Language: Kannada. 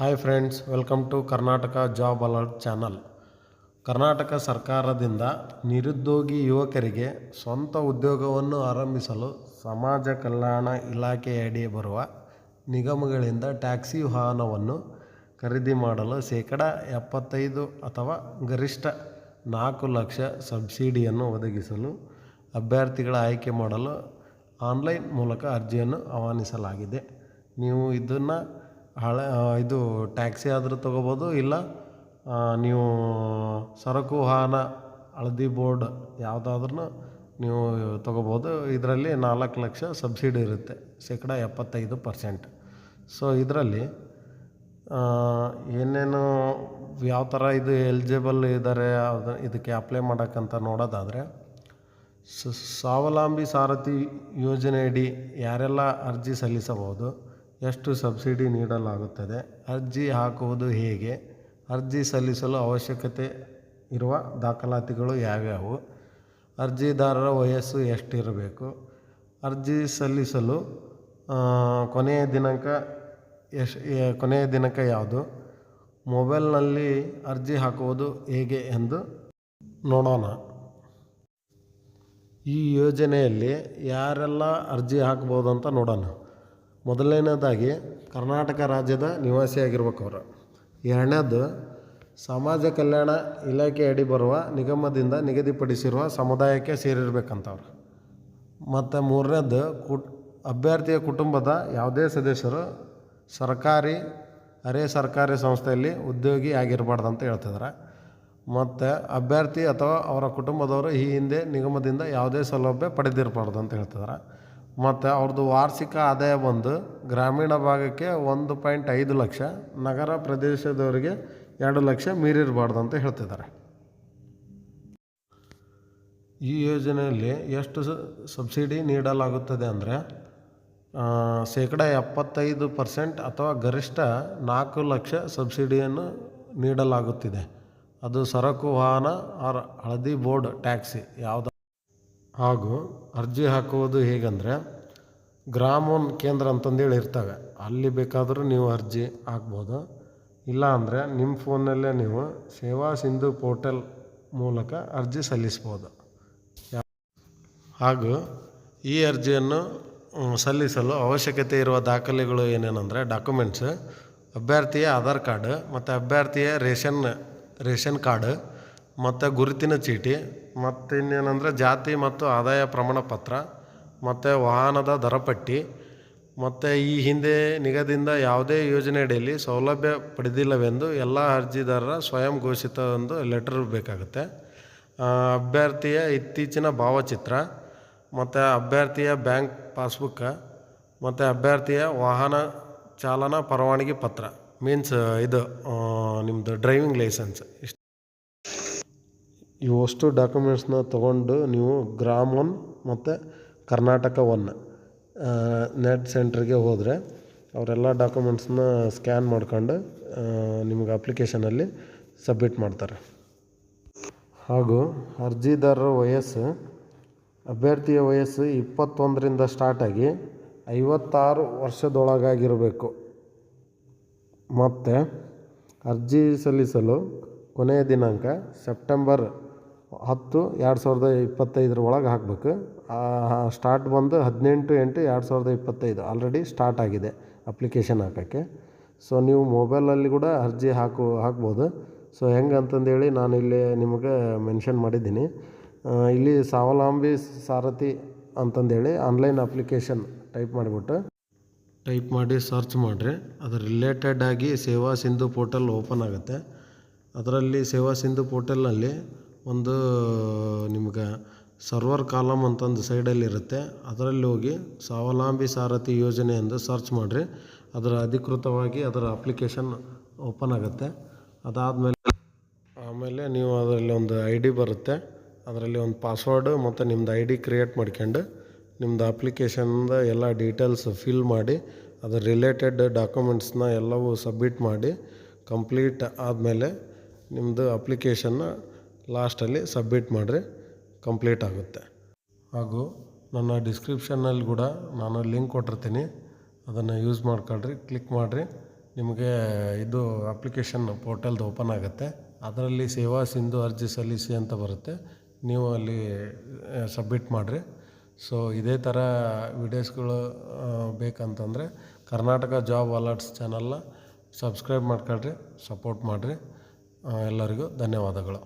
Hi friends, welcome to Karnataka job alert channel. Karnataka ಸರ್ಕಾರದಿಂದ ನಿರುದ್ಯೋಗಿ ಯುವಕರಿಗೆ ಸ್ವಂತ ಉದ್ಯೋಗವನ್ನು ಆರಂಭಿಸಲು ಸಮಾಜ ಕಲ್ಯಾಣ ಇಲಾಖೆಯಡಿ ಬರುವ ನಿಗಮಗಳಿಂದ ಟ್ಯಾಕ್ಸಿ ವಾಹನವನ್ನು ಖರೀದಿ ಮಾಡಲು ಶೇಕಡ ಎಪ್ಪತ್ತೈದು ಅಥವಾ ಗರಿಷ್ಠ ನಾಲ್ಕು ಲಕ್ಷ ಸಬ್ಸಿಡಿಯನ್ನು ಒದಗಿಸಲು ಅಭ್ಯರ್ಥಿಗಳ ಆಯ್ಕೆ ಮಾಡಲು ಆನ್ಲೈನ್ ಮೂಲಕ ಅರ್ಜಿಯನ್ನು ಆಹ್ವಾನಿಸಲಾಗಿದೆ. ನೀವು ಇದನ್ನು ಹಳೆ ಇದು ಟ್ಯಾಕ್ಸಿ ಆದರೂ ತೊಗೋಬೋದು, ಇಲ್ಲ ನೀವು ಸರಕು, ವಾಹನ, ಹಳದಿ ಬೋರ್ಡ್ ಯಾವುದಾದ್ರೂ ನೀವು ತೊಗೋಬೋದು. ಇದರಲ್ಲಿ ನಾಲ್ಕು ಲಕ್ಷ ಸಬ್ಸಿಡಿ ಇರುತ್ತೆ, ಶೇಕಡ ಎಪ್ಪತ್ತೈದು ಪರ್ಸೆಂಟ್. ಸೊ, ಇದರಲ್ಲಿ ಏನೇನು ಯಾವ ಥರ ಇದು ಎಲಿಜಿಬಲ್ ಇದ್ದಾರೆ ಅದು ಇದಕ್ಕೆ ಅಪ್ಲೈ ಮಾಡೋಕ್ಕಂತ ನೋಡೋದಾದರೆ ಸ್ವಾವಲಂಬಿ ಸಾರಥಿ ಯೋಜನೆಯಡಿ ಯಾರೆಲ್ಲ ಅರ್ಜಿ ಸಲ್ಲಿಸಬಹುದು ಎಷ್ಟು ಸಬ್ಸಿಡಿ ನೀಡಲಾಗುತ್ತದೆ, ಅರ್ಜಿ ಹಾಕುವುದು ಹೇಗೆ, ಅರ್ಜಿ ಸಲ್ಲಿಸಲು ಅವಶ್ಯಕತೆ ಇರುವ ದಾಖಲಾತಿಗಳು ಯಾವ್ಯಾವು, ಅರ್ಜಿದಾರರ ವಯಸ್ಸು ಎಷ್ಟಿರಬೇಕು, ಅರ್ಜಿ ಸಲ್ಲಿಸಲು ಕೊನೆಯ ದಿನಾಂಕ ಎಶ್ ಕೊನೆಯ ದಿನಾಂಕ ಯಾವುದು, ಮೊಬೈಲ್ನಲ್ಲಿ ಅರ್ಜಿ ಹಾಕುವುದು ಹೇಗೆ ಎಂದು ನೋಡೋಣ. ಈ ಯೋಜನೆಯಲ್ಲಿ ಯಾರೆಲ್ಲ ಅರ್ಜಿ ಹಾಕ್ಬೋದು ಅಂತ ನೋಡೋಣ. ಮೊದಲನೇದಾಗಿ ಕರ್ನಾಟಕ ರಾಜ್ಯದ ನಿವಾಸಿಯಾಗಿರ್ಬೇಕು ಅವರು ಎರಡನೇದು, ಸಮಾಜ ಕಲ್ಯಾಣ ಇಲಾಖೆ ಅಡಿ ಬರುವ ನಿಗಮದಿಂದ ನಿಗದಿಪಡಿಸಿರುವ ಸಮುದಾಯಕ್ಕೆ ಸೇರಿರಬೇಕಂತವ್ರು. ಮತ್ತು ಮೂರನೇದು, ಕುಟ್, ಅಭ್ಯರ್ಥಿಯ ಕುಟುಂಬದ ಯಾವುದೇ ಸದಸ್ಯರು ಸರ್ಕಾರಿ, ಅರೆ ಸರ್ಕಾರಿ ಸಂಸ್ಥೆಯಲ್ಲಿ ಉದ್ಯೋಗಿ ಆಗಿರಬಾರ್ದು ಅಂತ ಹೇಳ್ತಿದ್ದಾರೆ ಮತ್ತು ಅಭ್ಯರ್ಥಿ ಅಥವಾ ಅವರ ಕುಟುಂಬದವರು ಈ ಹಿಂದೆ ನಿಗಮದಿಂದ ಯಾವುದೇ ಸೌಲಭ್ಯ ಪಡೆದಿರಬಾರ್ದು ಅಂತ ಹೇಳ್ತಿದ್ದಾರೆ ಮತ್ತು ಅವ್ರದ್ದು ವಾರ್ಷಿಕ ಆದಾಯ ಬಂದು ಗ್ರಾಮೀಣ ಭಾಗಕ್ಕೆ ಒಂದು ಪಾಯಿಂಟ್ ಐದು ಲಕ್ಷ, ನಗರ ಪ್ರದೇಶದವರಿಗೆ ಎರಡು ಲಕ್ಷ ಮೀರಿರಬಾರ್ದು ಅಂತ ಹೇಳ್ತಿದ್ದಾರೆ. ಈ ಯೋಜನೆಯಲ್ಲಿ ಎಷ್ಟು ಸಬ್ಸಿಡಿ ನೀಡಲಾಗುತ್ತದೆ ಅಂದರೆ ಶೇಕಡ ಎಪ್ಪತ್ತೈದು ಪರ್ಸೆಂಟ್ ಅಥವಾ ಗರಿಷ್ಠ ನಾಲ್ಕು ಲಕ್ಷ ಸಬ್ಸಿಡಿಯನ್ನು ನೀಡಲಾಗುತ್ತಿದೆ. ಅದು ಸರಕು ವಾಹನ, ಆರ್, ಹಳದಿ ಬೋರ್ಡ್, ಟ್ಯಾಕ್ಸಿ, ಯಾವುದು ಹಾಗೂ ಅರ್ಜಿ ಹಾಕುವುದು ಹೇಗೆಂದರೆ ಗ್ರಾಮೋನ್ ಕೇಂದ್ರ ಅಂತಂದೇಳಿ ಇರ್ತವೆ. ಅಲ್ಲಿ ಬೇಕಾದರೂ ನೀವು ಅರ್ಜಿ ಹಾಕ್ಬೋದು. ಇಲ್ಲ ಅಂದರೆ ನಿಮ್ಮ ಫೋನಲ್ಲೇ ನೀವು ಸೇವಾ ಸಿಂಧು ಪೋರ್ಟಲ್ ಮೂಲಕ ಅರ್ಜಿ ಸಲ್ಲಿಸ್ಬೋದು. ಹಾಗೂ ಈ ಅರ್ಜಿಯನ್ನು ಸಲ್ಲಿಸಲು ಅವಶ್ಯಕತೆ ಇರುವ ದಾಖಲೆಗಳು ಏನೇನೆಂದರೆ ಡಾಕ್ಯುಮೆಂಟ್ಸ್, ಅಭ್ಯರ್ಥಿಯ ಆಧಾರ್ ಕಾರ್ಡ್ ಮತ್ತು ಅಭ್ಯರ್ಥಿಯ ರೇಷನ್ ರೇಷನ್ ಕಾರ್ಡ್ ಮತ್ತು ಗುರುತಿನ ಚೀಟಿ, ಮತ್ತು ಇನ್ನೇನಂದರೆ ಜಾತಿ ಮತ್ತು ಆದಾಯ ಪ್ರಮಾಣ ಪತ್ರ, ಮತ್ತು ವಾಹನದ ದರಪಟ್ಟಿ, ಮತ್ತು ಈ ಹಿಂದೆ ನಿಗದಿಂದ ಯಾವುದೇ ಯೋಜನೆಯಡಿಯಲ್ಲಿ ಸೌಲಭ್ಯ ಪಡೆದಿಲ್ಲವೆಂದು ಎಲ್ಲ ಅರ್ಜಿದಾರರ ಸ್ವಯಂ ಘೋಷಿತ ಒಂದು ಲೆಟರ್ ಬೇಕಾಗುತ್ತೆ. ಅಭ್ಯರ್ಥಿಯ ಇತ್ತೀಚಿನ ಭಾವಚಿತ್ರ, ಮತ್ತು ಅಭ್ಯರ್ಥಿಯ ಬ್ಯಾಂಕ್ ಪಾಸ್ಬುಕ್ಕ ಮತ್ತು ಅಭ್ಯರ್ಥಿಯ ವಾಹನ ಚಾಲನಾ ಪರವಾನಗಿ ಪತ್ರ ಮೀನ್ಸ್ ಇದು ನಿಮ್ಮದು ಡ್ರೈವಿಂಗ್ ಲೈಸೆನ್ಸ್ ಇಷ್ಟು. ಇವಷ್ಟು ಡಾಕ್ಯುಮೆಂಟ್ಸ್ನ ತೊಗೊಂಡು ನೀವು ಗ್ರಾಮ್ ಒನ್ ಮತ್ತು ಕರ್ನಾಟಕ ಒನ್ ನೆಟ್ ಸೆಂಟ್ರಿಗೆ ಹೋದರೆ ಅವರೆಲ್ಲ ಡಾಕ್ಯುಮೆಂಟ್ಸ್ನ ಸ್ಕ್ಯಾನ್ ಮಾಡ್ಕೊಂಡು ನಿಮ್ಗೆ ಅಪ್ಲಿಕೇಶನಲ್ಲಿ ಸಬ್ಮಿಟ್ ಮಾಡ್ತಾರೆ. ಹಾಗೂ ಅರ್ಜಿದಾರರ ವಯಸ್ಸು, ಅಭ್ಯರ್ಥಿಯ ವಯಸ್ಸು ಇಪ್ಪತ್ತೊಂದರಿಂದ ಸ್ಟಾರ್ಟಾಗಿ ಐವತ್ತಾರು ವರ್ಷದೊಳಗಾಗಿರಬೇಕು. ಮತ್ತು ಅರ್ಜಿ ಸಲ್ಲಿಸಲು ಕೊನೆಯ ದಿನಾಂಕ ಸೆಪ್ಟೆಂಬರ್ ಹತ್ತು, ಎರಡು ಸಾವಿರದ ಇಪ್ಪತ್ತೈದರ ಒಳಗೆ ಹಾಕಬೇಕು. ಸ್ಟಾರ್ಟ್ ಬಂದು ಹದಿನೆಂಟು ಎಂಟು ಎರಡು ಸಾವಿರದ ಇಪ್ಪತ್ತೈದು ಆಲ್ರೆಡಿ ಸ್ಟಾರ್ಟ್ ಆಗಿದೆ ಅಪ್ಲಿಕೇಶನ್ ಹಾಕೋಕ್ಕೆ. ಸೊ ನೀವು ಮೊಬೈಲಲ್ಲಿ ಕೂಡ ಅರ್ಜಿ ಹಾಕು, ಹಾಕ್ಬೋದು. ಸೊ ಹೆಂಗೆ ಅಂತಂದೇಳಿ ನಾನು ಇಲ್ಲಿ ನಿಮಗೆ ಮೆನ್ಷನ್ ಮಾಡಿದ್ದೀನಿ. ಇಲ್ಲಿ ಸ್ವಾವಲಂಬಿ ಸಾರಥಿ ಅಂತಂದೇಳಿ ಆನ್ಲೈನ್ ಅಪ್ಲಿಕೇಶನ್ ಟೈಪ್ ಮಾಡಿಬಿಟ್ಟು ಟೈಪ್ ಮಾಡಿ ಸರ್ಚ್ ಮಾಡಿರಿ. ಅದ್ರ ರಿಲೇಟೆಡ್ ಆಗಿ ಸೇವಾ ಸಿಂಧು ಪೋರ್ಟಲ್ ಓಪನ್ ಆಗುತ್ತೆ. ಅದರಲ್ಲಿ ಸೇವಾ ಸಿಂಧು ಪೋರ್ಟಲ್ನಲ್ಲಿ ಒಂದು, ನಿಮ್ಗೆ ಸರ್ವರ್ ಕಾಲಮ್ ಅಂತಂದು ಸೈಡಲ್ಲಿ ಇರುತ್ತೆ. ಅದರಲ್ಲಿ ಹೋಗಿ ಸ್ವಾವಲಂಬಿ ಸಾರಥಿ ಯೋಜನೆ ಎಂದು ಸರ್ಚ್ ಮಾಡಿರಿ. ಅದರ ಅಧಿಕೃತವಾಗಿ ಅದರ ಅಪ್ಲಿಕೇಶನ್ ಓಪನ್ ಆಗುತ್ತೆ. ಅದಾದಮೇಲೆ, ಆಮೇಲೆ ನೀವು ಅದರಲ್ಲಿ ಒಂದು ಐ ಡಿ ಬರುತ್ತೆ. ಅದರಲ್ಲಿ ಒಂದು ಪಾಸ್ವರ್ಡು ಮತ್ತು ನಿಮ್ಮದು ಐ ಡಿ ಕ್ರಿಯೇಟ್ ಮಾಡ್ಕೊಂಡು ನಿಮ್ಮದು ಅಪ್ಲಿಕೇಶನ್ದ ಎಲ್ಲ ಡೀಟೇಲ್ಸ್ ಫಿಲ್ ಮಾಡಿ ಅದರ ರಿಲೇಟೆಡ್ ಡಾಕ್ಯುಮೆಂಟ್ಸ್ನ ಎಲ್ಲವೂ ಸಬ್ಮಿಟ್ ಮಾಡಿ ಕಂಪ್ಲೀಟ್ ಆದಮೇಲೆ ನಿಮ್ಮದು ಅಪ್ಲಿಕೇಶನ್ನ ಲಾಸ್ಟಲ್ಲಿ ಸಬ್ಮಿಟ್ ಮಾಡಿರಿ ಕಂಪ್ಲೀಟ್ ಆಗುತ್ತೆ. ಹಾಗೂ ನನ್ನ ಡಿಸ್ಕ್ರಿಪ್ಷನ್ನಲ್ಲಿ ಕೂಡ ನಾನು ಲಿಂಕ್ ಕೊಟ್ಟಿರ್ತೀನಿ. ಅದನ್ನು ಯೂಸ್ ಮಾಡ್ಕೊಳ್ರಿ ಕ್ಲಿಕ್ ಮಾಡಿರಿ. ನಿಮಗೆ ಇದು ಅಪ್ಲಿಕೇಶನ್ ಪೋರ್ಟಲ್ದು ಓಪನ್ ಆಗುತ್ತೆ. ಅದರಲ್ಲಿ ಸೇವಾ ಸಿಂಧು ಅರ್ಜಿ ಸಲ್ಲಿಸಿ ಅಂತ ಬರುತ್ತೆ. ನೀವು ಅಲ್ಲಿ ಸಬ್ಮಿಟ್ ಮಾಡಿರಿ. ಸೊ, ಇದೇ ಥರ ವಿಡಿಯೋಸ್ಗಳು ಬೇಕಂತಂದರೆ ಕರ್ನಾಟಕ ಜಾಬ್ ಅಲರ್ಟ್ಸ್ ಚಾನಲ್ನ ಸಬ್ಸ್ಕ್ರೈಬ್ ಮಾಡ್ಕೊಳ್ರಿ, ಸಪೋರ್ಟ್ ಮಾಡಿರಿ. ಎಲ್ಲರಿಗೂ ಧನ್ಯವಾದಗಳು.